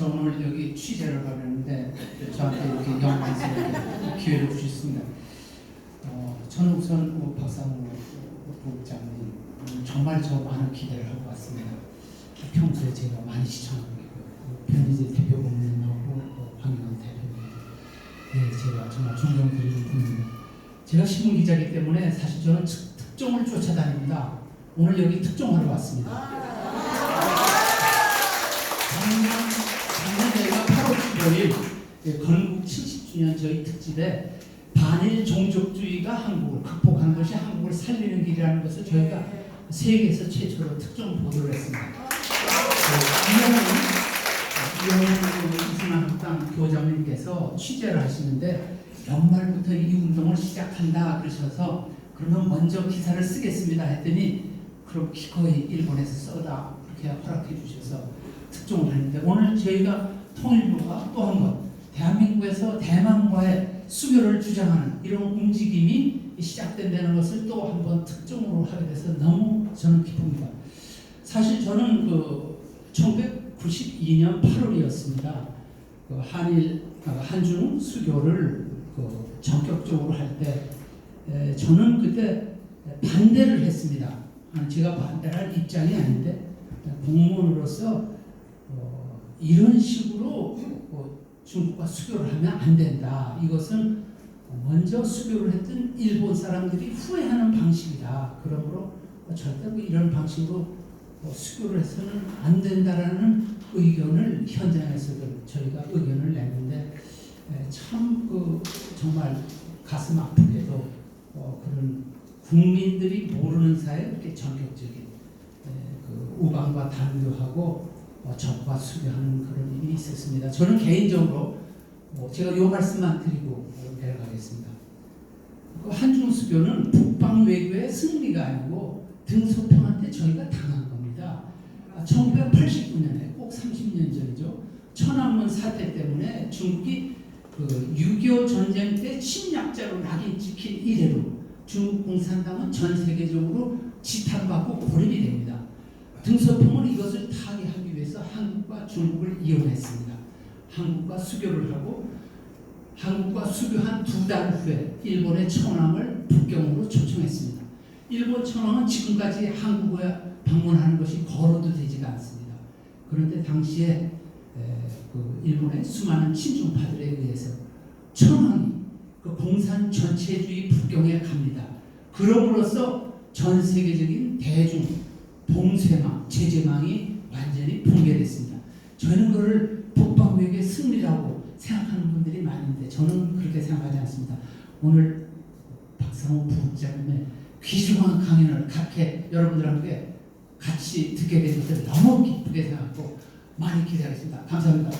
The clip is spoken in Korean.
저 오늘 여기 취재를 가려는데 저한테 이렇게 영광스럽게 기회를 주셨습니다. 어, 저는 우선 뭐 박상우 부장님 음, 정말 저 많은 기대를 하고 왔습니다. 평소에 제가 많이 시청하고. 변희재 대표 고문님하고 또 황영환 대표님 네, 제가 정말 존경드리는 분입니다. 제가 신문 기자이기 때문에 사실 저는 특- 특종을 쫓아다닙니다. 오늘 여기 특종하러 왔습니다. 저희가 8월 15일 예, 건국 70주년 저희 특집에 반일 종족주의가 한국을 극복하는 것이 한국을 살리는 길이라는 것을 저희가 세계에서 최초로 특정 보도를 했습니다. 그 이영훈 한국당 교장님께서 취재를 하시는데 연말부터 이 운동을 시작한다 그러셔서 그러면 먼저 기사를 쓰겠습니다 했더니 그럼 기꺼이 일본에서 써다 그렇게 허락해 주셔서 특종을 했는데 오늘 저희가 통일부가 또 한 번 대한민국에서 대만과의 수교를 주장하는 이런 움직임이 시작된다는 것을 또 한 번 특종으로 하게 돼서 너무 저는 기쁩니다. 사실 저는 그 1992년 8월이었습니다. 그 한일 아, 한중 수교를 그 전격적으로 할 때 저는 그때 반대를 했습니다. 아, 제가 반대할 입장이 아닌데 공무원으로서 어, 이런 식으로 어, 중국과 수교를 하면 안 된다. 이것은 먼저 수교를 했던 일본 사람들이 후회하는 방식이다. 그러므로 절대 뭐 이런 방식으로 어, 수교를 해서는 안 된다라는 의견을 현장에서도 저희가 의견을 냈는데 참 그 정말 가슴 아프게도 어, 그런 국민들이 모르는 사이에 이렇게 전격적인 에, 그 우방과 단교하고 어, 적과 수교하는 그런 일이 있었습니다. 저는 개인적으로 어, 제가 요 말씀만 드리고 어, 내려가겠습니다. 그 한중 수교는 북방 외교의 승리가 아니고 등소평한테 저희가 당한 겁니다. 1989년에 꼭 30년 전이죠. 천안문 사태 때문에 중국이 그 6.25 전쟁 때 침략자로 낙인 찍힌 이래로 중국 공산당은 전 세계적으로 지탄받고 고립이 됩니다. 등소평은 이것을 타개하기 위해서 한국과 중국을 이용했습니다. 한국과 수교를 하고 한국과 수교한 두 달 후에 일본의 천황을 북경으로 초청했습니다. 일본 천황은 지금까지 한국에 방문하는 것이 거로도 되지가 않습니다. 그런데 당시에 에, 그 일본의 수많은 친중파들에 의해서 천황이 그 공산 전체주의 북경에 갑니다. 그럼으로써 전 세계적인 대중 봉쇄망, 제재망이 완전히 붕괴됐습니다. 저는 그를 북방 외교의 승리라고 생각하는 분들이 많은데 저는 그렇게 생각하지 않습니다. 오늘 박상호 부국장님의 귀중한 강연을 각해 여러분들한테 같이 듣게 된 것을 너무 기쁘게 생각하고 많이 기대하겠습니다. 감사합니다.